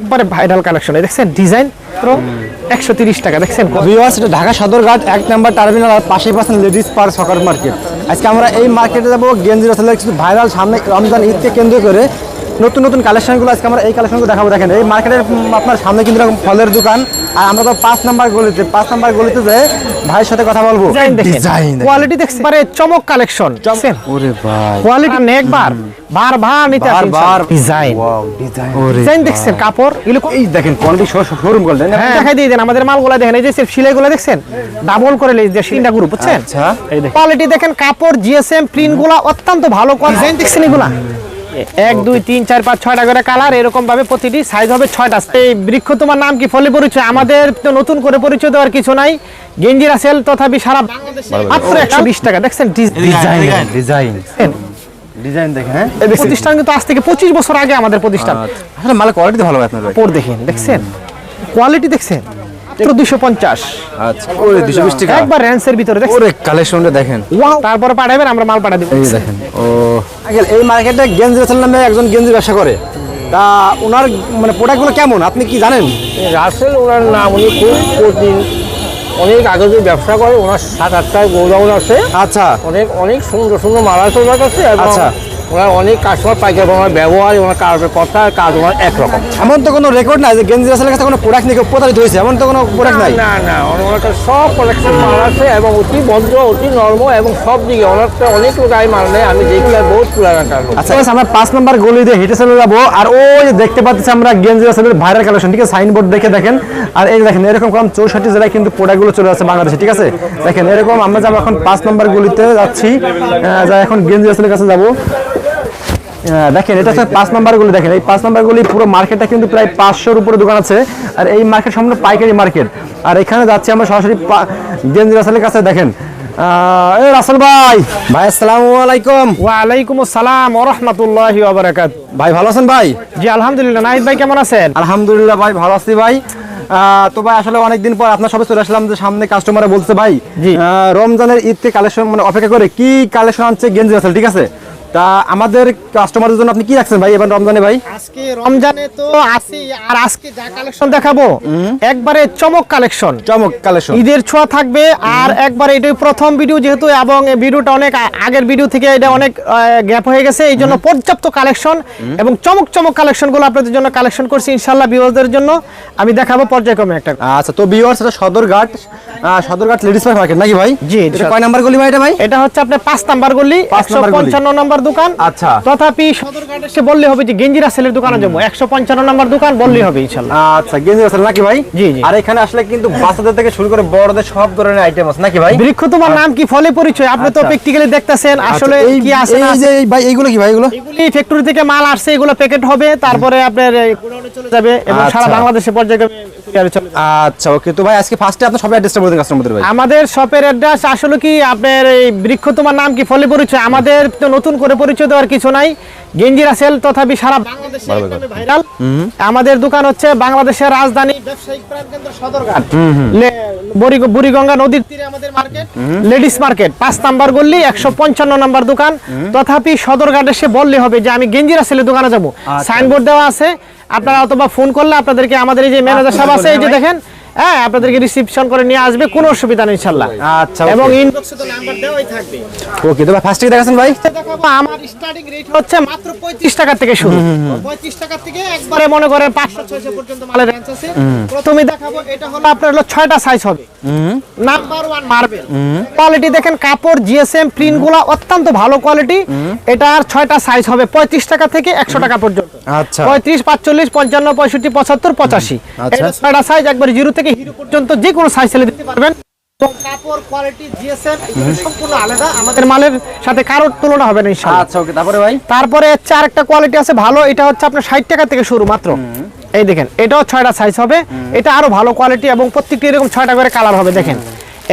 একবারে viral collection দেখছেন design একশো তিরিশ টাকা, দেখছেন ভিউয়ার্স এটা ঢাকা সদরঘাট, এক নাম্বার টার্মিনাল আর পাশে পাচ্ছেন লেডিস পার্ক সকার মার্কেট আজকে আমরা এই মার্কেটে যাব গেঞ্জি রসলের কিছু ভাইরাল সামনে রমজান ঈদকে কেন্দ্র করে। নতুন নতুন কালেকশনগুলো আজকে আমরা এই কালেকশনগুলো দেখাবো। দেখেন, এই মার্কেটের আপনার সামনে কিন্তু ফলের দোকান আর আমরা তো পাঁচ নাম্বার গলিতে পাঁচ নাম্বার গলিতে যে ভাইয়ের সাথে কথা বলব। ডিজাইন কোয়ালিটি দেখছেন এবারে চমক কালেকশন ওরে ভাই। কোয়ালিটি একবার। বার বার নিতে বারবার ডিজাইন ওয়াও ডিজাইন ডিজাইন দেখছেন কাপড়? এগুলো এই দেখেন কোয়ালিটি শোরুম করলেন। হ্যাঁ। দেখাই দিয়ে দেন আমাদের মালগুলা দেখেন। এই যে সেলাইগুলো দেখছেন? ডাবল করে লেজ দিয়ে তিনটা গ্রুপ বুঝছেন? আচ্ছা এই দেখেন। কোয়ালিটি দেখেন কাপড় জিএসএম প্রিন্টগুলা অত্যন্ত ভালো। ডিজাইন দেখছেন এগুলা? এক দুই তিন চার পাঁচ ছয়টা করে কালার এরকম ভাবে প্রতিটি সাইজ হবে ছয়টা। এই বৃক্ষ তোমার নাম কি? ফলে পরিচয়? আমাদের তো নতুন করে পরিচয় দেওয়ার কিছু নাই। গেঞ্জিরা সেল তথাপি সারা বাংলাদেশে মাত্র একশো বিশ টাকা। দেখছেন ডিজাইন ডিজাইন ডিজাইন দেখেন। হ্যাঁ? এই প্রতিষ্ঠান কিন্তু আজ থেকে পঁচিশ বছর আগে আমাদের প্রতিষ্ঠান। আসলে মালের কোয়ালিটি ভালো আপনার ভাই। দেখেন দেখছেন? কোয়ালিটি দেখছেন? দুশো পঞ্চাশ। আচ্ছা ওরে দুশো বিশ টাকা। একবার র্যান্সের ভিতরে দেখছেন? ওরে কালেকশনটা দেখেন। তারপরে পাঠাবেন আমরা মাল পাঠা দিব। এই দেখেন ও। এই মার্কেটে গেঞ্জি রাসেল নামে একজন গেঞ্জি ব্যবসা করে। তা ওনার মানে প্রোডাক্টগুলো কেমন? আপনি কি জানেন? রাসেল ওনার নাম উনি খুব অনেক আগে যে ব্যবসা করে ওনার সাত আটটায় গোডাউন আছে। আচ্ছা। অনেক অনেক সুন্দর সুন্দর মাল আছে ওনার কাছে আচ্ছা। ওনার অনেক কাস্টমার পাইকার ওনার ব্যবহার ওনার কাজের কথা কাজ ওনার একরকম। এমন তো কোনো রেকর্ড নাই যে গেঞ্জি রাসেলের কাছে কোনো প্রোডাক্ট নিয়ে প্রতারিত হয়েছে এমন তো কোনো প্রোডাক্ট নাই? না না ওনার কাছে সব কালেকশন মাল আছে এবং অতি ভদ্র অতি নর্ম এবং সব দিকে ওনার অনেক লোক আই মাল নেয় আমি দেখি আর বহুত পুরানা কাজ আচ্ছা আমরা পাঁচ নম্বর গলি দিয়ে হেঁটে চলে যাব আর ওই যে দেখতে পাচ্ছি আমরা গেঞ্জি রাসেলের ভাইরাল কালেকশন ঠিক আছে? সাইনবোর্ড দেখে দেখেন। আর এই দেখেন এরকম কম চৌষট্টি জেলায় কিন্তু প্রোডাক্টগুলো চলে আসছে বাংলাদেশে ঠিক আছে? দেখেন এরকম আমরা যাব এখন পাঁচ নম্বর গলিতে যাচ্ছি যা এখন গেঞ্জি রাসেলের কাছে যাব। দেখেন এটা হচ্ছে পাঁচ নাম্বার গুলি দেখেন এই পাঁচ নাম্বার গুলি পুরো মার্কেটটা কিন্তু প্রায় পাঁচশোর উপরে দোকান আছে। আর এই মার্কেট সম্পূর্ণ পাইকারি মার্কেট। আর এখানে যাচ্ছি আমরা সরাসরি গেঞ্জি রাসেলের কাছে দেখেন। এই রাসেল ভাই। ভাই আসসালামু আলাইকুম। ওয়ালাইকুম আসসালাম ওরহমতুল্লাহি ওবারাকাত ভাই ভালো আছেন ভাই? জি আলহামদুলিল্লাহ। নাহিদ ভাই কেমন আছেন? আলহামদুলিল্লাহ ভাই ভালো আছি ভাই। আহ, তো ভাই আসলে অনেকদিন পর আপনার সবাই চলে আসলাম যে সামনে কাস্টমারে বলছে ভাই রমজানের ঈদকে কালেকশন মানে অপেক্ষা করে কি কালেকশন আনছে গেঞ্জি রাসেল ঠিক আছে? তা আমাদের কাস্টমারদের জন্য আপনি কি রাখছেন ভাই এবার রমজানে ভাই? আজকে রমজানে তো আসি আর আজকে যা কালেকশন দেখাবো একবারে চমক কালেকশন চমক কালেকশন ঈদের ছোঁয়া থাকবে আর একবারে এটাই প্রথম ভিডিও যেহেতু এবং এই ভিডিওটা অনেক আগের ভিডিও থেকে এটা অনেক গ্যাপ হয়ে গেছে এই জন্য পর্যাপ্ত কালেকশন এবং চমক চমক কালেকশনগুলো আপনাদের জন্য কালেকশন করছি ইনশাল্লাহ ভিউয়ারদের জন্য। আমি দেখাবো পর্যায়ক্রমে একটা। আচ্ছা তো ভিউয়ার্স এটা সদরঘাট সদরঘাট লেডিস মার্কেট নাকি ভাই? জি, কয় নাম্বার গলি ভাই এটা ভাই? এটা হচ্ছে আপনার পাঁচ নাম্বার গলি পাঁচ একশো নাম্বার পঞ্চান্ন নাম্বার দোকান। আচ্ছা। তথাপি সদরঘাট এসে বললে হবে যে গেঞ্জিরা সেলের দোকানে যাব। একশো পঞ্চান্ন নাম্বার দোকান বললেই হবে ইনশাল্লাহ। আচ্ছা গেঞ্জি রাসেল নাকি ভাই? জি, জি। আর এখানে আসলে কিন্তু বাচ্চাদের থেকে শুরু করে বড়দের সব ধরনের আইটেম আছে নাকি ভাই? বৃক্ষ তোমার নাম কি? ফলে পরিচয়? আপনি তো আচ্ছা। প্র্যাকটিক্যালি দেখতেছেন আসলে আচ্ছা, কি আছে এই যে ভাই এইগুলো কি ভাই এগুলো? এগুলি ফ্যাক্টরি থেকে মাল আসছে এগুলো প্যাকেট হবে তারপরে আপনার গোডাউনে চলে যাবে এবং সারা আচ্ছা। বাংলাদেশে পর্যায়ক্রমে যাবে। আচ্ছা ওকে। তো ভাই আজকে ফার্স্টে আপনার সবাই অ্যাড্রেসটা বলে দিন কাস্টমারদের ভাই। আমাদের শপের অ্যাড্রেস আসলে কি? আপনার এই বৃক্ষ তোমার নাম কি? ফলে পরিচয়? আমাদের তো নতুন করে পরিচয় দেওয়ার কিছু নাই। গেঞ্জিরা সেল তথাপি সারা ভাইরাল। আমাদের দোকান হচ্ছে বাংলাদেশের রাজধানী ব্যবসায়িক প্রাণকেন্দ্র সদরঘাট। বুড়িগঙ্গা নদীর তীরে আমাদের মার্কেট। লেডিস মার্কেট পাঁচ নাম্বার গল্লি একশো পঞ্চান্ন নাম্বার দোকান। তথাপি সদরঘাট এসে বললে হবে যে আমি গেঞ্জিরা সেলের দোকানে যাব। সাইনবোর্ড দেওয়া আছে। আপনারা অথবা ফোন করলে আপনাদেরকে আমাদের এই যে ম্যানেজার সাহেব আছে এই যে দেখেন হ্যাঁ আপনাদেরকে রিসিপশন করে নিয়ে আসবে কোনো অসুবিধা নেই ইনশাল্লাহ আচ্ছা এবং ইনবক্সে তো নাম্বার দেওয়াই থাকবে। ওকে তো ভাই দেখাবো আমার স্টার্টিং রেট হচ্ছে মাত্র 35 টাকা থেকে শুরু। 35 টাকা থেকে একবারে মনে করেন 500 600 পর্যন্ত মালের রেঞ্জ আছে। প্রথমে দেখাবো এটা হলো আপনার হলো 6টা সাইজ হবে। নাম্বার 1 মার্বেল কোয়ালিটি দেখেন কাপড় জিএসএম প্রিন্টগুলা অত্যন্ত ভালো কোয়ালিটি এটার 6টা সাইজ হবে 35 টাকা থেকে 100 টাকা পর্যন্ত। আচ্ছা। 35 45 55 65 75 85 আচ্ছা। এটা 6টা সাইজ একবার জিরো থেকে হিরো পর্যন্ত যে কোনো সাইজ সেলে দিতে পারবেন। কাপড় কোয়ালিটি জিএসএম সম্পূর্ণ আলাদা। আমাদের মালের সাথে কারোর তুলনা হবে না আচ্ছা ওকে তারপরে ভাই? তারপরে হচ্ছে আরেকটা কোয়ালিটি আছে ভালো। এটা হচ্ছে আপনার ষাট টাকা থেকে শুরু মাত্র। এই দেখেন এটাও ছয়টা সাইজ হবে। এটা আরও ভালো কোয়ালিটি এবং প্রত্যেকটি এরকম ছয়টা করে কালার হবে দেখেন।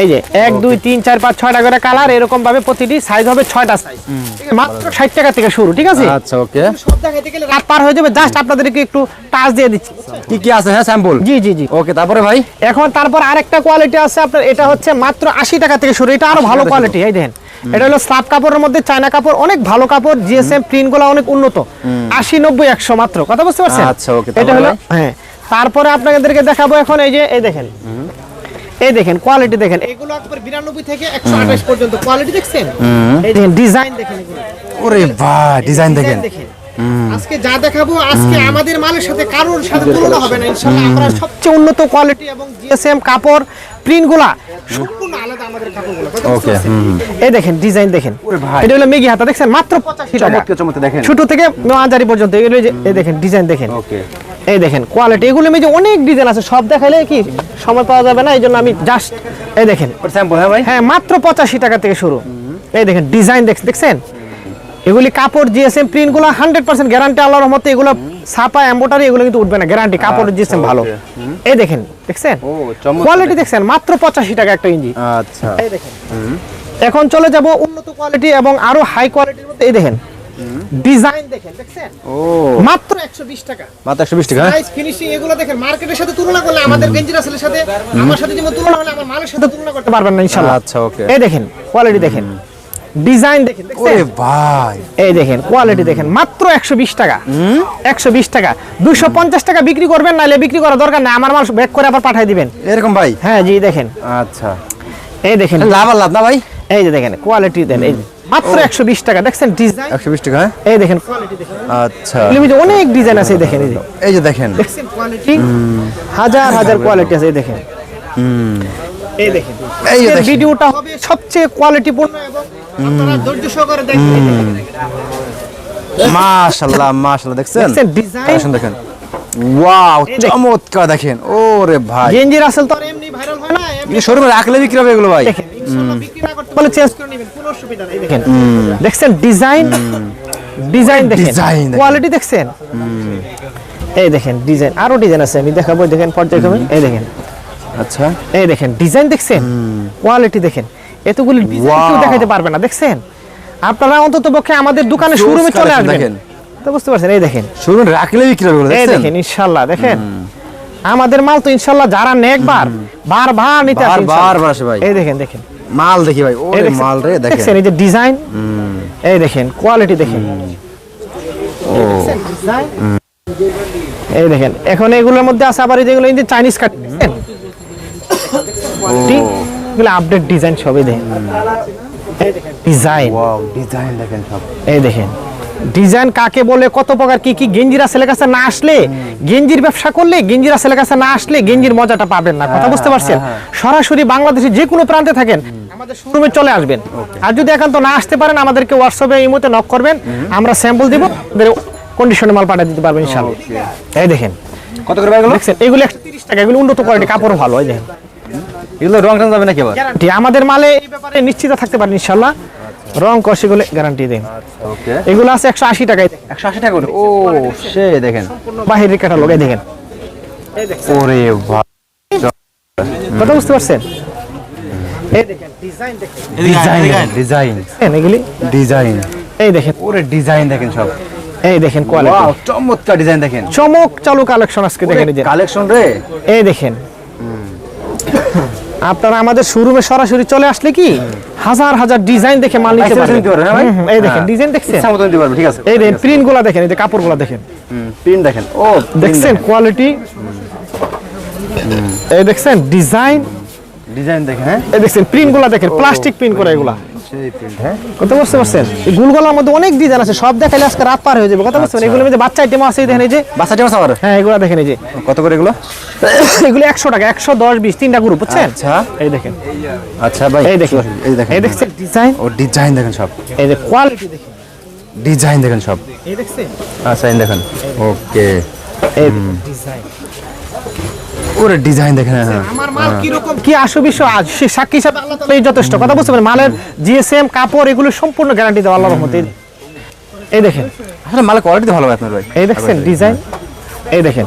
এই যে এক দুই তিন চার পাঁচ ছয়টা করে কালার এরকম ভাবে প্রতিটি সাইজ হবে ছয়টা সাইজ মাত্র ষাট টাকা থেকে শুরু ঠিক আছে? আচ্ছা ওকে সব দেখাইতে গেলে রাত পার হয়ে যাবে জাস্ট আপনাদেরকে একটু টাচ দিয়ে দিচ্ছি। কি কি আছে হ্যাঁ স্যাম্পল জি জি জি। ওকে তারপরে ভাই? এখন তারপর আরেকটা কোয়ালিটি আছে আপনার এটা হচ্ছে মাত্র আশি টাকা থেকে শুরু এটা আরও ভালো কোয়ালিটি এই দেখেন। এটা হলো স্লাব কাপড়ের মধ্যে চায়না কাপড় অনেক ভালো কাপড় জিএসএম প্রিন্টগুলো অনেক উন্নত। আশি নব্বই একশো মাত্র কথা বুঝতে পারছেন? আচ্ছা, okay, এটা হলো হ্যাঁ তারপরে আপনাদেরকে দেখাবো এখন এই যে এই দেখেন। এই দেখেন কোয়ালিটি দেখেন। এগুলো একবার বিরানব্বই থেকে একশো আঠাশ পর্যন্ত কোয়ালিটি দেখছেন? এই দেখেন ডিজাইন দেখেন এগুলো। ওরে ভাই ডিজাইন দেখেন। আজকে যা দেখাবো আজকে আমাদের মালের সাথে কারোর সাথে তুলনা হবে না। ইনশাআল্লাহ আমরা সবচেয়ে উন্নত কোয়ালিটি এবং জিএসএম কাপড় প্রিন্টগুলা সম্পূর্ণ আলাদা আমাদের কাপড়গুলো। ওকে এই দেখেন ডিজাইন দেখেন। ভাই। এটা হলো মেগি হাতা দেখছেন? মাত্র 85 টাকা। চমৎকার চমৎকার দেখেন। ছোট থেকে মাঝারি পর্যন্ত এই দেখেন ডিজাইন দেখেন। ওকে। এই দেখেন কোয়ালিটি এগুলো মেজে অনেক ডিজাইন আছে সব দেখাইলে কি সময় পাওয়া যাবে না এই জন্য আমি জাস্ট এই দেখেন। হ্যাঁ ভাই? হ্যাঁ মাত্র পঁচাশি টাকা থেকে শুরু। এই দেখেন ডিজাইন দেখছেন? এগুলি কাপড় জিএসএম প্রিন্টগুলো হান্ড্রেড পার্সেন্ট গ্যারান্টি আল্লাহর রহমতে এগুলো ছাপা এম্বোটারি এগুলো কিন্তু উঠবে না গ্যারান্টি কাপড় জিএসএম ভালো। এই দেখেন দেখছেন? কোয়ালিটি দেখছেন মাত্র পঁচাশি টাকা একটা ইঞ্চি। আচ্ছা। এই দেখেন। এখন চলে যাব উন্নত কোয়ালিটি এবং আরও হাই কোয়ালিটির মধ্যে। এই দেখেন ডিজাইন দেখেন দেখছেন? ও। মাত্র একশো বিশ টাকা। মাত্র একশো বিশ টাকা হ্যাঁ? সাইজ ফিনিশিং এগুলো দেখেন মার্কেটের সাথে তুলনা করলে আমাদের গেঞ্জি রাসেলের সাথে আমার সাথে যেমন তুলনা হলে আমার মালের সাথে তুলনা করতে পারবেন না ইনশাআল্লাহ। আচ্ছা, okay. এই দেখেন কোয়ালিটি দেখেন। ডিজাইন দেখেন ওরে ভাই। এই দেখেন কোয়ালিটি দেখেন মাত্র একশো বিশ টাকা। একশো বিশ টাকা। দুশো পঞ্চাশ টাকা বিক্রি করবেন নাহলে বিক্রি করার দরকার নাই আমার মাল ব্যাক করে আবার পাঠিয়ে দিবেন। এরকম ভাই? হ্যাঁ জি দেখেন। আচ্ছা। এই দেখেন। লাভ লাভ না ভাই? এই যে দেখেন কোয়ালিটি দেন এই। মাত্র একশো বিশ টাকা। দেখছেন ডিজাইন একশো বিশ টাকা হ্যাঁ? এই দেখেন কোয়ালিটি দেখেন। আচ্ছা। এগুলির অনেক ডিজাইন আছে দেখেন এই যে। দেখেন। কোয়ালিটি হাজার হাজার কোয়ালিটি আছে এই দেখেন। এই দেখেন। এই যে আজকের দেখেন। ভিডিওটা হবে সবচেয়ে কোয়ালিটিপূর্ণ এবং আপনারা ধৈর্য সহকারে দেখবেন মাশাআল্লাহ মাশাআল্লাহ দেখছেন? ডিজাইন দেখেন। ওয়াও চমৎকার দেখেন। ওরে ভাই। গেঞ্জি রাসেল তো এমনি ভাইরাল শোরুমে রাখলে বিক্রি হবে এগুলো ভাই। ইনশাআল্লাহ পারলে চেঞ্জ করে নেবেন কোনো অসুবিধা নেই দেখেন। দেখছেন ডিজাইন? ডিজাইন দেখেন। কোয়ালিটি দেখছেন? এই দেখেন ডিজাইন আরও ডিজাইন আছে আমি দেখাবো দেখেন পর্যায়ক্রমে। এই দেখেন। আচ্ছা। এই দেখেন ডিজাইন দেখছেন? কোয়ালিটি দেখেন। এতগুলি ডিজাইন দেখাতে পারবে না দেখছেন? আপনারা অন্তত পক্ষে আমাদের দোকানে শোরুমে চলে আসবেন। দেখেন। তো বুঝতে পারছেন? এই দেখেন। শোরুমে রাখলে বিক্রি হবে এই দেখেন ইনশাল্লাহ দেখেন। আমাদের মাল তো ইনশাল্লাহ যারা নেকবার বারবার নিতে আসে। বারবার আসে ভাই। এই দেখেন দেখেন। মাল দেখি ভাই ওরে মাল রে দেখেন। এই যে ডিজাইন। এই দেখেন কোয়ালিটি দেখেন। এই দেখেন এখন এগুলোর মধ্যে আছে আবার যেগুলো এই যে চাইনিজ কাট এগুলো আপডেট ডিজাইন সবই দেখেন। দেখেন ডিজাইন ওয়াও ডিজাইন দেখেন সব। এই দেখেন। ডিজাইন কাকে বলে কত প্রকার কি কি গেঞ্জিরা ছেলের কাছে না আসলে? গেঞ্জির ব্যবসা করলে গেঞ্জিরা ছেলের কাছে না আসলে গেঞ্জির মজাটা পাবেন না। কথা বুঝতে পারছেন? সরাসরি বাংলাদেশের যে কোনো প্রান্তে থাকেন আমাদের শোরুমে চলে আসবেন। আর যদি একান্ত না আসতে পারেন আমাদেরকে হোয়াটসঅ্যাপে এই মুহূর্তে নক করবেন। আমরা স্যাম্পল দিব কন্ডিশনে মাল পাঠিয়ে দিতে পারবেন ইনশাআল্লাহ। এই দেখেন। কত করে ভাই দেখছেন এগুলো একশো তিরিশ টাকা এগুলো উন্নত কোয়ালিটি কাপড় ভালো এই দেখেন। এগুলো রং যাবে আবার? গ্যারান্টি আমাদের মালে এই ব্যাপারে নিশ্চিত থাকতে পারেন ইনশাআল্লাহ। রং কষে গুলো গ্যারান্টি দেন ওকে এগুলো আছে একশো আশি টাকায় একশো আশি টাকা করে? ও সে দেখেন। বাহিরের ক্যাটালগ এই দেখেন ওরে ভাই বুঝতে পারছেন? এই দেখেন ডিজাইন দেখেন। ডিজাইন ডিজাইন এগুলি? ডিজাইন এই দেখেন। ওরে ডিজাইন দেখেন সব। এই দেখেন কোয়ালিটি ওয়াও চমৎকার ডিজাইন দেখেন। চমক চালু কালেকশন আজকে দেখেন এই যে। কালেকশন রে। এই দেখেন। আপনারা আমাদের শোরুমে সরাসরি চলে আসলে কি? হাজার হাজার ডিজাইন দেখে মাল নিতে পারবেন। হ্যাঁ এই দেখেন হ্যাঁ। ডিজাইন দেখছেন? ইচ্ছা মতো নিতে পারবেন ঠিক আছে। এই দেখেন প্রিন্টগুলা দেখেন এই যে কাপড়গুলা দেখেন প্রিন্ট দেখেন। ও দেখছেন? কোয়ালিটি এই দেখছেন? ডিজাইন ডিজাইন দেখেন হ্যাঁ। এই দেখছেন? প্রিন্টগুলা দেখেন প্লাস্টিক প্রিন্ট করা এগুলা। হ্যাঁ? কথা বুঝতে পারছেন? এই গুলগুলার মধ্যে অনেক ডিজাইন আছে সব দেখাইলে আজকে রাত পার হয়ে যাবে। কথা বুঝতে পারছেন? এগুলোর মধ্যে বাচ্চা আইটেম আছে এই দেখেন এই যে বাসা টিমাস আবার হ্যাঁ এগুলো দেখেন এই যে। কত করে এগুলো? এগুলো একশো টাকা একশো দশ বিশ তিনটা গ্রুপ বুঝছেন? আচ্ছা। এই দেখেন। আচ্ছা ভাই এই দেখেন। এই দেখেন। এই দেখছেন ডিজাইন ও ডিজাইন দেখেন সব। এই যে কোয়ালিটি দেখেন। ডিজাইন দেখেন সব। এই দেখছেন? আচ্ছা এই দেখেন। ওকে এই ডিজাইন ওরে ডিজাইন দেখেন হ্যাঁ আমার মাল কি রকম কি আসো বিষয়? আজ সে সাক্ষী হিসাবে আল্লাহ তাআলা যথেষ্ট কথা বুঝতে পারেন মালের জিএসএম কাপড় এগুলো সম্পূর্ণ গ্যারান্টি দেওয়া আল্লাহর রহমতে। এই দেখেন। আসলে মালের কোয়ালিটি ভালো আপনার ভাই। এই দেখছেন ডিজাইন এই দেখেন।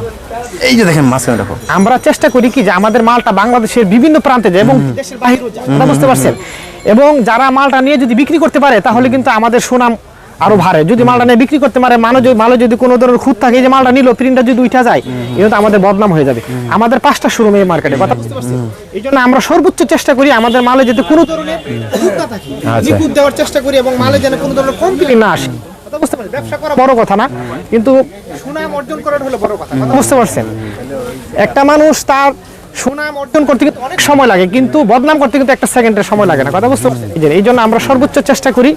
এই যে দেখেন মাঝখানে দেখো। আমরা চেষ্টা করি কি যে আমাদের মালটা বাংলাদেশের বিভিন্ন প্রান্তে যায় এবং দেশের বাইরেও যায় কথা বুঝতে পারছেন। এবং যারা মালটা নিয়ে যদি বিক্রি করতে পারে তাহলে কিন্তু আমাদের সুনাম আরও ভারে। যদি মালটা নিয়ে বিক্রি করতে পারে মানুষ যদি মালে যদি কোনো ধরনের খুঁত থাকে যে মালটা নিল প্রিন্টটা যদি উঠা যায় এটা তো আমাদের বদনাম হয়ে যাবে। আমাদের পাঁচটা শোরুম এই মার্কেটে কথা বুঝতে পারছেন? এই জন্য আমরা সর্বোচ্চ চেষ্টা করি আমাদের মালে যাতে কোনো ধরনের খুঁত না থাকে। নিখুঁত দেওয়ার চেষ্টা করি এবং মালে যেন কোনো ধরনের কমপ্লেন না আসে। কথা বুঝতে পারছেন ব্যবসা করা বড় কথা না কিন্তু সুনাম অর্জন করাটা হলো বড় কথা কথা বুঝতে পারছেন? একটা মানুষ তার সুনাম অর্জন করতে কিন্তু অনেক সময় লাগে কিন্তু বদনাম করতে কিন্তু একটা সেকেন্ডের সময় লাগে না। কথা বুঝতে পারছেন? এই জন্য আমরা সর্বোচ্চ চেষ্টা করি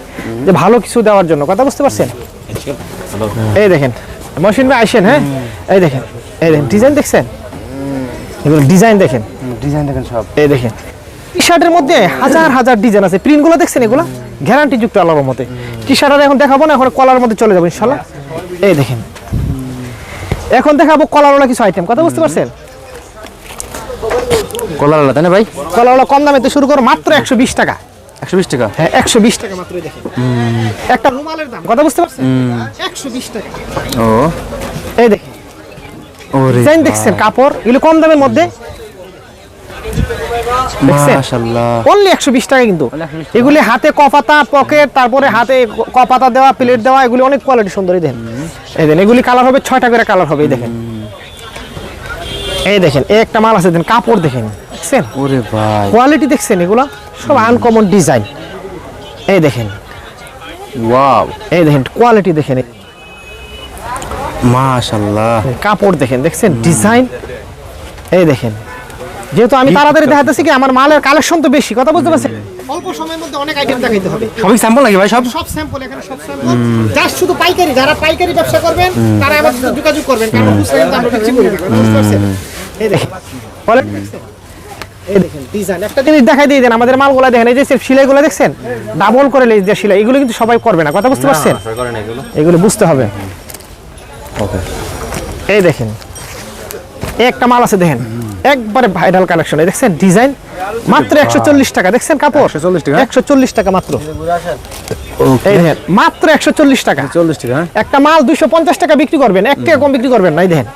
যে ভালো কিছু দেওয়ার জন্য। কথা বুঝতে পারছেন? এই দেখেন মহসিন ভাই আসেন হ্যাঁ? এই দেখেন এই দেখেন ডিজাইন দেখছেন? এগুলো ডিজাইন দেখেন। ডিজাইন দেখেন সব। এই দেখেন টি শার্টের মধ্যে হাজার হাজার ডিজাইন আছে। প্রিন্টগুলো দেখছেন এগুলো? গ্যারান্টি যুক্ত আল্লাহর মতে। টি শার্টের এখন দেখাবো না এখন কলার মধ্যে চলে যাব ইনশাল্লাহ। এই দেখেন এখন দেখাবো কলারওয়ালা কিছু আইটেম কথা বুঝতে পারছেন? তাই না ভাই? কলারওয়ালা কম দামে তো শুরু করো মাত্র একশো বিশ টাকা। একশো বিশ টাকা? হ্যাঁ একশো বিশ টাকা মাত্র দেখেন একটা রুমালের দাম কথা বুঝতে পারছেন? একশো বিশ টাকা। ও। এই দেখেন ডিজাইন দেখছেন কাপড় এগুলো কম দামের মধ্যে। অনলি একশো বিশ টাকা কিন্তু। এগুলি হাতে কপাতা পকেট তারপরে হাতে কপাতা দেওয়া প্লেট দেওয়া এগুলি অনেক কোয়ালিটি সুন্দর এই দেখেন এই দেখেন এগুলি কালার হবে ছয়টা করে কালার হবে এই দেখেন। এই দেখেন এই একটা মাল আছে দেখেন কাপড় দেখেন দেখছেন? ওরে ভাই। কোয়ালিটি দেখছেন এগুলো? সব আনকমন ডিজাইন এই দেখেন। ওয়াও এই দেখেন কোয়ালিটি দেখেন। মাশাআল্লাহ। কাপড় দেখেন দেখছেন? ডিজাইন এই দেখেন। যেহেতু আমি তাড়াতাড়ি দেখাতেছি কি আমার মালের কালেকশন তো বেশি কথা বুঝতে পারছেন? অল্প সময়ের মধ্যে অনেক আইটেম দেখাইতে হবে। সবই স্যাম্পল নাকি ভাই সব? সব স্যাম্পল এখানে সব স্যাম্পল যার শুধু পাইকারি যারা পাইকারি ব্যবসা করবেন তারা আমাদের সাথে যোগাযোগ করবেন কারণ কিন্তু আমরা বিক্রি করি না বুঝতে পারছেন? এই দেখেন। বলেন এই দেখেন ডিজাইন একটা জিনিস দেখাই দিয়ে দেন আমাদের মালগুলো দেখেন এই যে দেখছেন? ডাবল করে লেজ দিয়ে সেলাই এগুলো কিন্তু সবাই করবে না কথা বুঝতে পারছেন? এগুলো বুঝতে হবে। ওকে। এই দেখেন। এই একটা মাল আছে দেখেন। একবারে ভাইরাল কালেকশন এই দেখছেন ডিজাইন মাত্র একশো চল্লিশ টাকা। দেখছেন কাপড়? 140 টাকা? একশো চল্লিশ টাকা মাত্র। মাত্র একশো চল্লিশ টাকা। চল্লিশ টাকা হ্যাঁ। একটা মাল দুইশো পঞ্চাশ টাকা বিক্রি করবেন এক টাকা কম বিক্রি করবেন নাই দেখেন।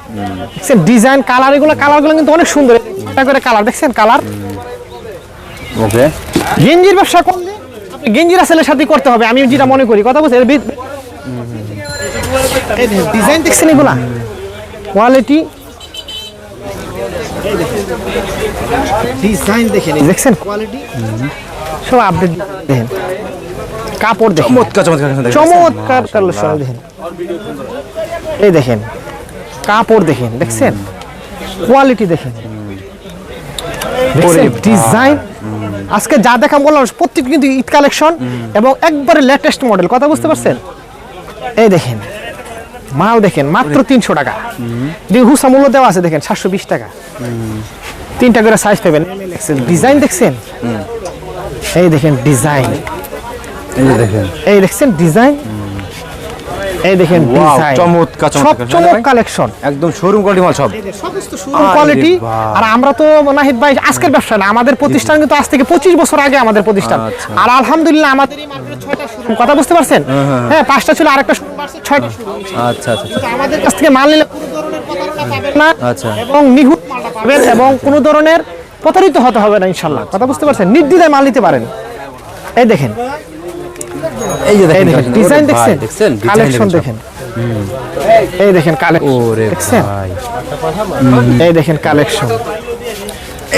দেখছেন ডিজাইন কালার এগুলো কালারগুলো কিন্তু অনেক সুন্দর। একটা করে কালার দেখছেন কালার ওকে গেঞ্জির ব্যবসা করলে আপনি গেঞ্জির আসলে সাথে করতে হবে আমি যেটা মনে করি। কথা বলছি ডিজাইন দেখছেন এগুলা? কোয়ালিটি ডিজাইন দেখেন দেখছেন? কোয়ালিটি সব আপডেট দেখেন। কাপড় দেখেন। চমৎকার চমৎকার দেখেন। চমৎকার কালেকশন দেখেন। এই দেখেন। কাপড় দেখেন দেখছেন? কোয়ালিটি দেখেন। ডিজাইন আজকে যা দেখা বললাম প্রত্যেক কিন্তু ঈদ কালেকশন এবং একবারে লেটেস্ট মডেল কথা বুঝতে পারছেন? এই দেখেন। মাল দেখেন মাত্র তিনশো টাকা। যে হুসা মূল্য দেওয়া আছে দেখেন সাতশো বিশ টাকা। তিনটা করে সাইজ পাবেন। ডিজাইন দেখছেন? এই দেখেন ডিজাইন এই দেখেন। এই দেখছেন ডিজাইন এই দেখেন চমৎকার, সব চমৎকার। চমক কালেকশন একদম শোরুম কোয়ালিটি মাল সব। সমস্ত শোরুম কোয়ালিটি আর আমরা তো নাহিদ ভাই আজকের ব্যবসা না আমাদের প্রতিষ্ঠান কিন্তু আজ থেকে পঁচিশ বছর আগে আমাদের প্রতিষ্ঠান। আচ্ছা। আর আলহামদুলিল্লাহ আমাদের এই মার্কেটে ছয়টা শোরুম কথা বুঝতে পারছেন? হ্যাঁ পাঁচটা ছিল আরেকটা শোরুম ছয়টা আচ্ছা আচ্ছা আমাদের কাছ থেকে মাল নিলে কোনো ধরনের প্রতারণা পাবেন না আচ্ছা। এবং নিহুত মালটা পাবেন এবং কোনো ধরনের প্রতারিত হতে হবে না ইনশাল্লাহ কথা বুঝতে পারছেন? নির্দ্বিধায় মাল নিতে পারেন। এই দেখেন এই যে দেখেন ডিজাইন দেখছেন? দেখছেন? কালেকশন দেখেন এই দেখেন কালেকশন ওরে দেখছেন? এই দেখেন কালেকশন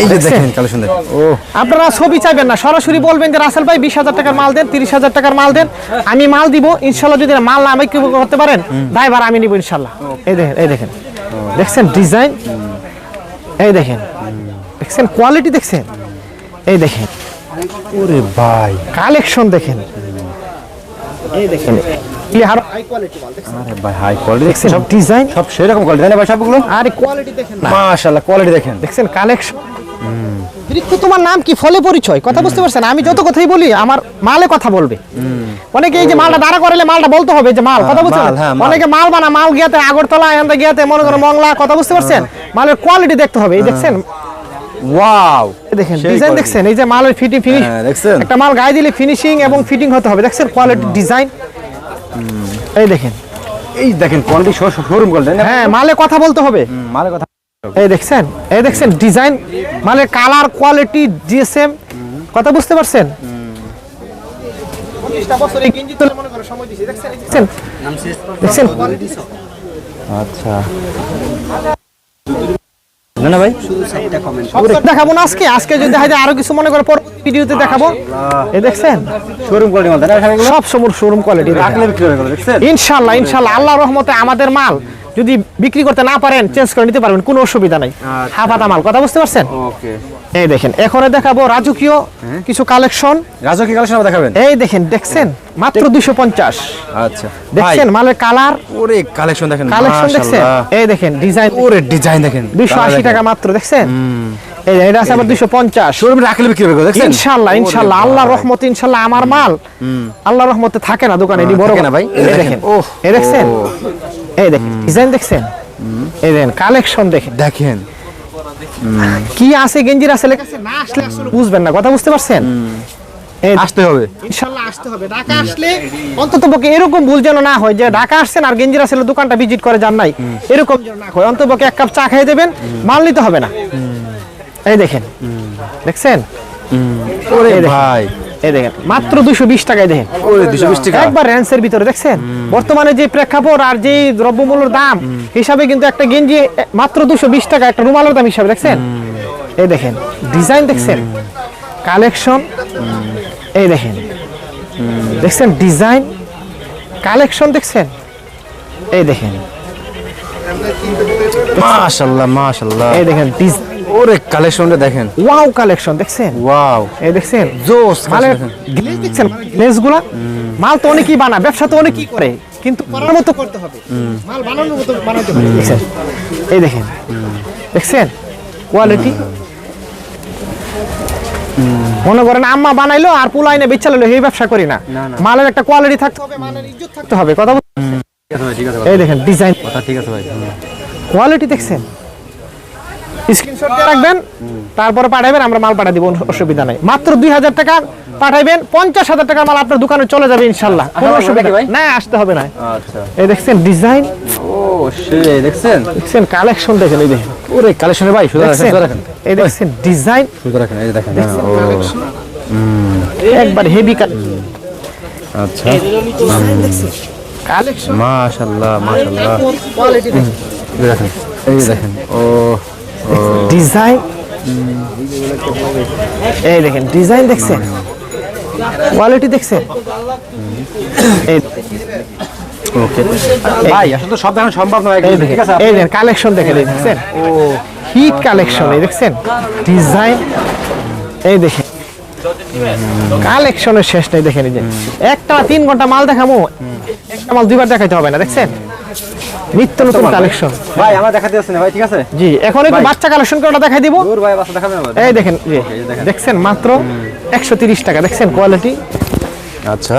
এই যে দেখেন কালেকশন দেখেন। ও। আপনারা ছবি চাইবেন না সরাসরি বলবেন যে রাসেল ভাই বিশ হাজার টাকার মাল দেন তিরিশ হাজার টাকার মাল দেন আমি মাল দিব ইনশাল্লাহ যদি মাল না আমি করতে পারেন ড্রাইভার আমি নিব ইনশাল্লাহ। এই দেখেন এই দেখেন। দেখছেন ডিজাইন? এই দেখেন। দেখছেন কোয়ালিটি দেখছেন? এই দেখেন। ওরে ভাই। কালেকশন দেখেন। এই দেখেন। এগুলি আরও আরে ভাই হাই কোয়ালিটি দেখছেন? দেখছেন সব ডিজাইন সব সেরকম কোয়ালিটি ভাই সবগুলো আর কোয়ালিটি দেখেন মাশাআল্লাহ কোয়ালিটি দেখেন। দেখছেন কালেকশন বৃক্ষ তোমার নাম কি? ফলে পরিচয়? কথা বুঝতে পারছেন? আমি যত কথাই বলি আমার মালে কথা বলবে। অনেকে এই যে মালটা দাঁড়া করালে মালটা বলতে হবে যে মাল কথা বুঝতে পারছেন? হ্যাঁ, অনেকে মাল বানা মাল গিয়াতে আগরতলা গিয়াতে মনে করো মংলা কথা বুঝতে পারছেন? মালের কোয়ালিটি দেখতে হবে এই দেখছেন? ওয়াও দেখেন ডিজাইন দেখছেন? এই যে মালের ফিটিং ফিনিশ হ্যাঁ, দেখছেন? একটা মাল গায়ে দিলে ফিনিশিং এবং ফিটিং হতে হবে। দেখছেন কোয়ালিটি ডিজাইন এই দেখেন। এই দেখেন কোয়ালিটি শোরুম তাই হ্যাঁ মালে কথা বলতে হবে। মালের কথা এই দেখছেন? এই দেখছেন ডিজাইন মানে কালার কোয়ালিটি জিএসএম কথা বুঝতে পারছেন? দেখছেন? আচ্ছা। না ভাই? দেখাবো না আজকে? আজকে যদি দেখা যায় আরও কিছু মনে করে পরবর্তী ভিডিওতে দেখাবো। এই দেখছেন? শোরুম কোয়ালিটি মাল সব সময় শোরুম কোয়ালিটি ইনশাল্লাহ ইনশাল্লাহ আল্লাহ রহমতে আমাদের মাল যদি বিক্রি করতে না পারেন চেঞ্জ করে নিতে পারবেন কোনো অসুবিধা নাই। আচ্ছা। হাফাতা মাল কথা বুঝতে পারছেন? ওকে। এই দেখেন এখানে দেখাবো রাজকীয় কিছু কালেকশন। রাজু কি কালেকশন দেখাবেন? এই দেখেন দেখছেন? মাত্র দুইশো পঞ্চাশ। আচ্ছা। দেখছেন মালের কালার? ওরে কালেকশন দেখেন কালেকশন দেখছেন? এই দেখেন ডিজাইন। ওরে ডিজাইন দেখেন। দুইশো আশি টাকা মাত্র দেখছেন? এই এটা আছে আবার দুইশো পঞ্চাশ। শোরুম রাখলে বিক্রি হবে দেখছেন? ইনশাল্লাহ ইনশাল্লাহ ওরে আল্লাহ ভাই। রহমতে ইনশাল্লাহ আমার মাল। আল্লাহ রহমতে থাকে না দোকানে এটি বড় না ভাই? এই দেখেন ওহ, এই দেখছেন? এই দেখেন ডিজাইন দেখছেন? এই দেখেন কালেকশন দেখেন। দেখেন। কি আছে গেঞ্জির আছে লেখা আছে? না আসলে আসলে বুঝবেন না কথা বুঝতে পারছেন? আসতে হবে। আসতে হবে। ঢাকা আসলে অন্তত পক্ষে এরকম ভুল যেন না হয় যে ঢাকা আসছেন আর গেঞ্জির আসলে দোকানটা ভিজিট করে যান নাই এরকম যেন না হয়। অন্তত পক্ষে এক কাপ চা খেয়ে দেবেন মাল নিতে হবে না। এই দেখেন। দেখছেন? ওরে ভাই। এই দেখেন মাত্র দুইশো বিশ টাকায় দেখেন। ওরে 220 টাকা? একবার র্যান্সের ভিতরে দেখছেন? বর্তমানে যে প্রেক্ষাপট আর যে দ্রব্যমূল্যের দাম হিসাবে কিন্তু একটা গেঞ্জি মাত্র দুশো বিশ টাকা একটা রুমালের দাম হিসাবে দেখছেন? এই দেখেন ডিজাইন দেখছেন? কালেকশন এই দেখেন। দেখছেন ডিজাইন কালেকশন দেখছেন? এই দেখেন। মাশাআল্লাহ মাশাআল্লাহ এই দেখেন ওরে কালেকশনটা দেখেন। ওয়াও কালেকশন দেখছেন? ওয়াও। এই দেখছেন? জোস মালের গ্লেজ দেখছেন? গুলা মাল তো অনেকেই বানায় ব্যবসা তো অনেকেই করে কিন্তু করার মতো করতে হবে। মাল বানানোর মতো বানাতে হবে। এই দেখেন। দেখছেন? কোয়ালিটি মনে করেন আম্মা বানাইলো আর পুলাইনে বেচালো এই ব্যবসা করি না। মালের একটা কোয়ালিটি থাকতে হবে মালের ইজ্জত থাকতে হবে। কথা এই দেখেন ডিজাইন কথা ঠিক আছে ভাই কোয়ালিটি দেখছেন? স্ক্রিনশট দিয়ে রাখবেন তারপরে পাঠাবেন আমরা মাল পাঠা দিব অসুবিধা নাই। মাত্র দুই হাজার টাকা পাঠাইবেন পঞ্চাশ হাজার টাকার মাল আপনার দোকানে চলে যাবে ইনশাল্লাহ। কোনো অসুবিধা ভাই? না আসতে হবে না। আচ্ছা। এই দেখছেন ডিজাইন। ও দেখছেন? দেখছেন কালেকশন দেখেন এই দেখেন। ওরে কালেকশনে ভাই রাখেন এই দেখছেন ডিজাইন। রাখেন এই দেখেন হ্যাঁ, একবার হেভি আচ্ছা। কালেকশন। মাশাআল্লাহ মাশাআল্লাহ কোয়ালিটি দেখেন এই দেখেন ও ও। ডিজাইন এই দেখেন ডিজাইন দেখছেন? কোয়ালিটি দেখছেন? এই ওকে ভাই আসলে তো সব দেখানো সম্ভব নয় ঠিক দেখেন। আছে? এই দেখেন কালেকশন দেখেন এই দেখছেন ও হিট কালেকশন এই দেখছেন ডিজাইন এই দেখেন। কালেকশনের শেষ নেই দেখেন এই যে। একটা তিন ঘণ্টা মাল দেখাবো। একটা মাল দুইবার দেখাইতে হবে না দেখছেন? নিত্য নতুন কালেকশন ভাই। আমার দেখাতে যাচ্ছে না ভাই ঠিক আছে? জি এখন একটু বাচ্চা কালেকশন করে দেখাই দিব? দূর ভাই বাসা দেখাবেন এই দেখেন জি। দেখছেন মাত্র একশো তিরিশ টাকা দেখছেন কোয়ালিটি আচ্ছা।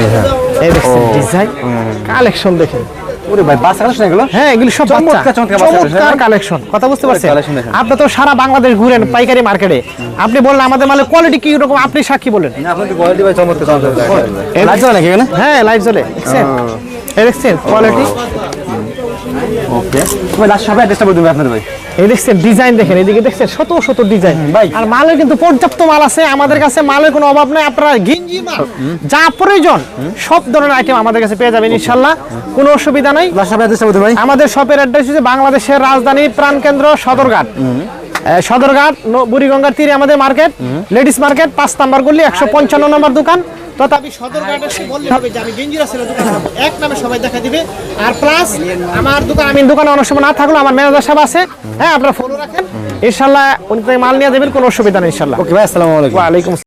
এই হ্যাঁ এই দেখছেন ডিজাইন কালেকশন দেখেন। ওরে ভাই বাস কালেকশন এগুলো? হ্যাঁ এগুলি সব বাচ্চা। চমৎকার বাচ্চা কালেকশন কথা বুঝতে পারছেন? আপনি তো সারা বাংলাদেশ ঘুরেন পাইকারি মার্কেটে। আপনি বললেন আমাদের মালের কোয়ালিটি কি রকম আপনি সাক্ষী বলেন। না আপনি কোয়ালিটি ভাই চমৎকার চমৎকার। লাইট জ্বলে নাকি এখানে? হ্যাঁ লাইট জ্বলে দেখছেন? এই দেখছেন কোয়ালিটি ওকে ভাই লাস্ট সবাই অ্যাড্রেসটা বলে দিবেন আপনাদের ভাই। এই দেখছেন ডিজাইন দেখেন এদিকে দেখছেন শত শত ডিজাইন ভাই। আর মালের কিন্তু পর্যাপ্ত মাল আছে আমাদের কাছে মালের কোনো অভাব নাই আপনারা গেঞ্জি মাল যা প্রয়োজন সব ধরনের আইটেম আমাদের কাছে পেয়ে যাবেন ইনশাল্লাহ। কোনো অসুবিধা নাই। লাস্ট সবাই অ্যাড্রেসটা বলে দিবেন ভাই আমাদের শপের অ্যাড্রেস হচ্ছে বাংলাদেশের রাজধানী প্রাণকেন্দ্র সদরঘাট। সদরঘাট বুড়িগঙ্গার তীরে আমাদের মার্কেট লেডিস মার্কেট পাঁচ নাম্বার গলি একশো পঞ্চান্ন নম্বর দোকান। তথাপি সদরঘাট এসে বললে হবে যে আমি গেঞ্জির আসলে দোকান এক নামে সবাই দেখা দিবে। আর প্লাস আমার দোকান আমি দোকানে অনেক সময় না আমার ম্যানেজার সাহেব আছে। হ্যাঁ আপনারা ফলো রাখেন। ইনশাল্লাহ উনি মাল নিয়ে দেবেন কোনো অসুবিধা নেই ইনশাল্লাহ। ওকে ভাই আসসালামু আলাইকুম। ওয়ালাইকুম